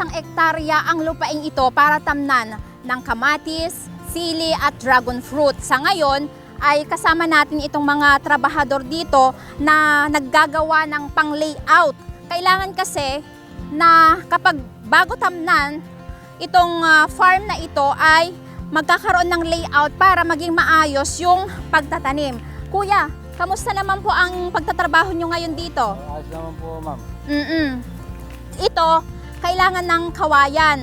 isang ektarya ang lupaing ito para tamnan ng kamatis, sili at dragon fruit. Sa ngayon ay kasama natin itong mga trabahador dito na naggagawa ng pang-layout. Kailangan kasi na kapag bago tamnan, itong ah, farm na ito ay magkakaroon ng layout para maging maayos yung pagtatanim. Kuya, kamusta naman po ang pagtatrabaho nyo ngayon dito? Ayos naman po, ma'am. Mm-mm. Ito, kailangan ng kawayan.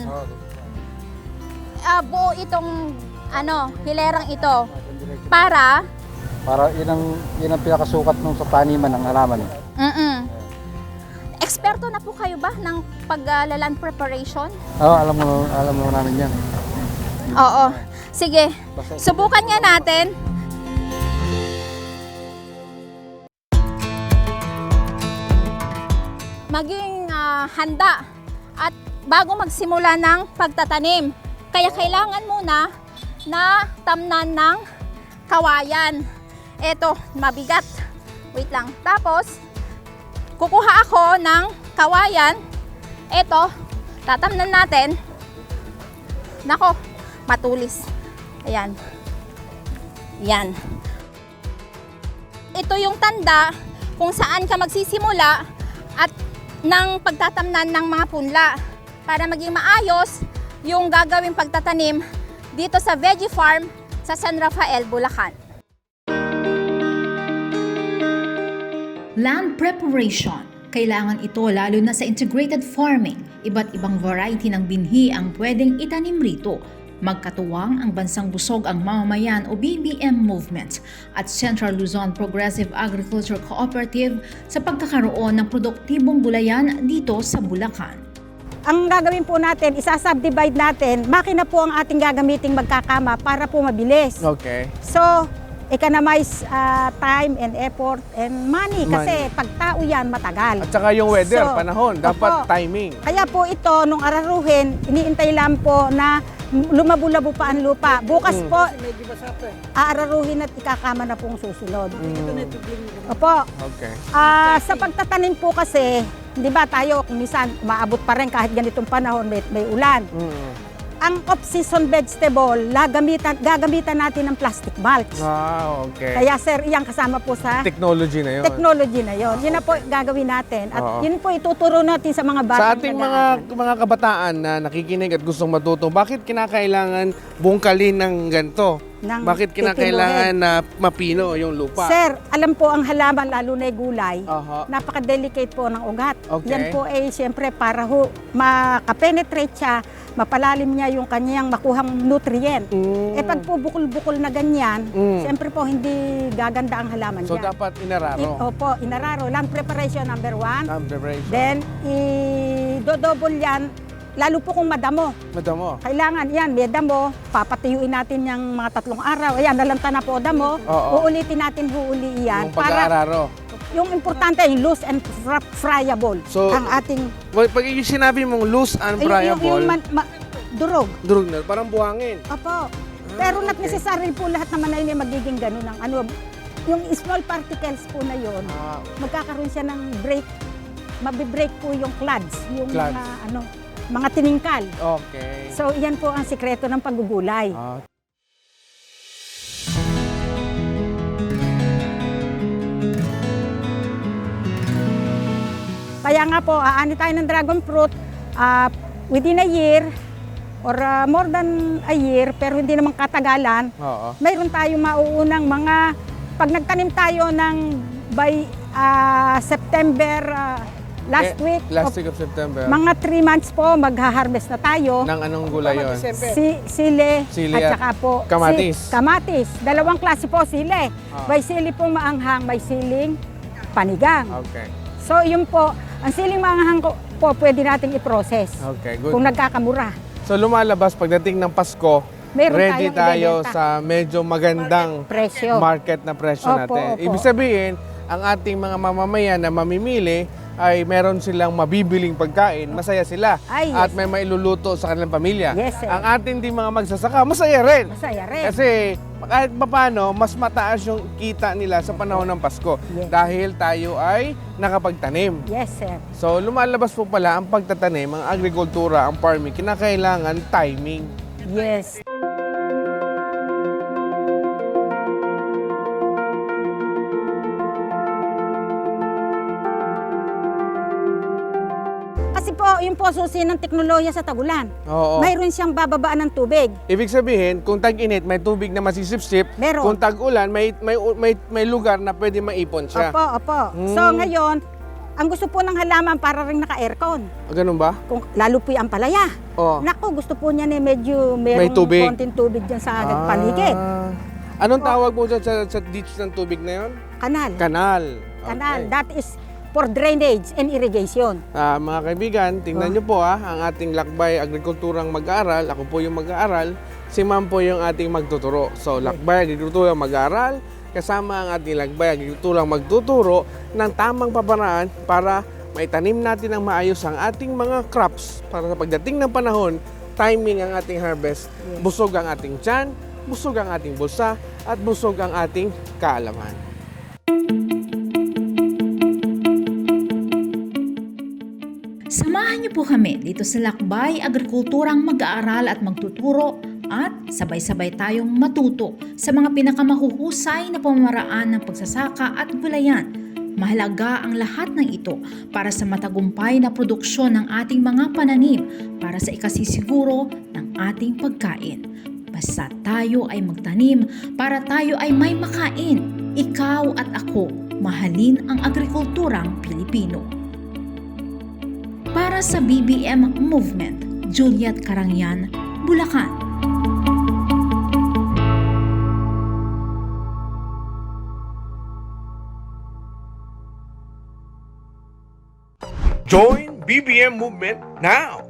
Ah, buo itong ano, hilerang ito para Para yun ang, yun ang pinakasukat nung sa taniman ng halaman. Eh. mm Eksperto na po kayo ba ng paglalan preparation? Oo, alam mo, alam mo namin yan. Oo. Sige, subukan nga natin. Maging ah, handa at bago magsimula ng pagtatanim. Kaya kailangan muna na tamnan ng kawayan. Eto, mabigat. Wait lang. Tapos, kukuha ako ng kawayan. Eto, tatamnan natin. Nako, matulis. Ayan. Yan. Ito yung tanda kung saan ka magsisimula at ng pagtatamnan ng mga punla para maging maayos yung gagawing pagtatanim dito sa Veggie Farm sa San Rafael, Bulacan. Land preparation. Kailangan ito lalo na sa integrated farming. Iba't ibang variety ng binhi ang pwedeng itanim rito. Magkatuwang ang Bansang Busog ang Mamamayan o BBM Movement at Central Luzon Progressive Agriculture Cooperative sa pagkakaroon ng produktibong gulayan dito sa Bulacan. Ang gagawin po natin, isa-subdivide natin, makina po ang ating gagamiting magkakama para po mabilis. Okay. So, economize ah, time and effort and money kasi pag tao yan matagal. At saka yung weather, So, panahon, dapat opo. timing. Kaya po ito, nung araruhin, iniintay lang po na lumabo-labo pa ang lupa. Bukas Mm. po, aararuhin at ikakama na pong susunod. Opo. Okay. Ah, sa pagtatanim po kasi, di ba tayo, kung minsan maabot pa rin kahit ganitong panahon, may, may ulan. Mm. Ang off-season vegetable, gagamitan, gagamitan natin ng plastic mulch. Ah, okay. Kaya sir, iyang kasama po sa Technology na yun. technology na yon. Yun na po gagawin natin. At Oo. yun po ituturo natin sa mga bata. Sa ating mga mga kabataan na nakikinig at gustong matuto, bakit kinakailangan bungkalin ng ganito? Ng Bakit kinakailangan na mapino yung lupa? Sir, alam po ang halaman, lalo na yung gulay, Aha. napaka-delicate po ng ugat. Okay. Yan po ay siyempre para ho, makapenetrate siya, mapalalim niya yung kanyang makuhang nutrient. Mm. Eh pag po bukol-bukol na ganyan, Mm. siyempre po hindi gaganda ang halaman So niya. dapat I- inararo. opo, inararo. Land preparation number one. Time preparation. Then, i-dodouble yan, lalo po kung madamo. Madamo. Kailangan yan, may damo, papatuyuin natin yung mga tatlong araw. Ayan, nalanta na po damo. Oo. Uulitin natin, huuli yan. Yung pag-aararo. Yung importante, yung loose and fr- friable. So, ang ating, Pag pag yung sinabi mong loose and ay, yung, yung, friable, yung man- ma- durog. durog na, parang buhangin. Opo. Pero not okay. necessary po lahat naman na yun ay magiging ganun ang ano. Yung small particles po na yun, Ah, magkakaroon siya ng break, mabibreak po yung clads, yung Clads. mga ano, mga tiningkal. okay. So, yan po ang sikreto ng paggugulay. Ah, Kaya nga po, aani tayo ng dragon fruit ah, within a year or ah, more than a year, pero hindi naman katagalan, oo. mayroon tayong mauunang mga, pag nagtanim tayo ng by ah, September ah, last Eh, week, Last of- week of September. mga 3 months po, magha-harvest na tayo. Nang anong gulay yun? Si, sile, Sili at at saka po kamatis. Si, kamatis. Dalawang klase po sile. Ah. May sili pong maanghang, may siling panigang. Okay. So yun po, ang siling maanghang po pwede nating i-process Okay, good. kung nagkakamura. So lumalabas pagdating ng Pasko, Meron ready tayo ibebenta. sa medyo magandang Presyo. market na presyo Opo, natin. opo. Ibig sabihin, ang ating mga mamamayan na mamimili ay meron silang mabibiling pagkain, masaya sila. Ay, yes. At may mailuluto sa kanilang pamilya. Yes, sir. Ang ating di mga magsasaka, masaya rin. Masaya rin. Kasi kahit papano, mas mataas yung kita nila sa panahon ng Pasko. Yes. Dahil tayo ay nakapagtanim. Yes, sir. So, lumalabas po pala ang pagtatanim, ang agrikultura, ang farming, kinakailangan timing. Yes. Kasi po, yung po susi ng teknolohiya sa tagulan. Oo. Mayroon siyang bababaan ng tubig. Ibig sabihin, kung tag-init, may tubig na masisipsip. Meron. Kung tag-ulan, may, may, may, may lugar na pwede maipon siya. Opo, opo. So Mm. ngayon, ang gusto po ng halaman para rin naka-aircon. Ah, Ganun ba? Kung, lalo po yung ampalaya. Oo. Naku, gusto po niya na medyo merong May tubig. konting tubig dyan sa paligid. Ah. Anong tawag mo dyan sa, sa ditch ng tubig na yon? Kanal. Kanal. Kanal. Okay. That is for drainage and irrigation. Ah, mga kaibigan, tingnan Oh. niyo po ah, ang ating lakbay agrikulturang mag-aaral. Ako po yung mag-aaral. Si ma'am po yung ating magtuturo. So, lakbay agrikulturang mag-aaral, kasama ang ating lakbay agrikulturang magtuturo ng tamang paparaan para maitanim natin ng maayos ang ating mga crops para sa pagdating ng panahon, timing ang ating harvest, busog ang ating tiyan, busog ang ating bulsa, at busog ang ating kaalaman. Samahan niyo po kami dito sa Lakbay Agrikulturang mag-aaral at magtuturo at sabay-sabay tayong matuto sa mga pinakamahuhusay na pamamaraan ng pagsasaka at gulayan. Mahalaga ang lahat ng ito para sa matagumpay na produksyon ng ating mga pananim para sa ikasisiguro ng ating pagkain. Basta tayo ay magtanim para tayo ay may makain. Ikaw at ako, mahalin ang agrikulturang Pilipino. Para sa BBM Movement, Juliet Karangyan, Bulacan. Join BBM Movement now!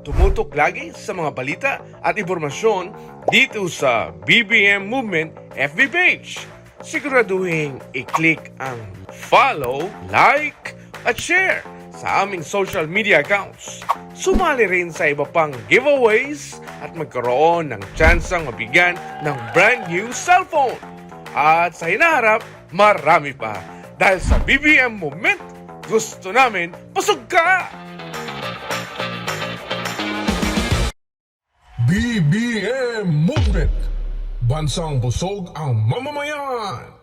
Tumutok lagi sa mga balita at impormasyon dito sa BBM Movement FB page. Siguraduhin i-click ang follow, like, at share sa aming social media accounts. Sumali rin sa iba pang giveaways at magkaroon ng tsansang mabigyan ng brand new cellphone. At sa hinaharap, marami pa. Dahil sa BBM Movement, gusto namin pasog ka! BBM Movement. Bansang busog ang mamamayan.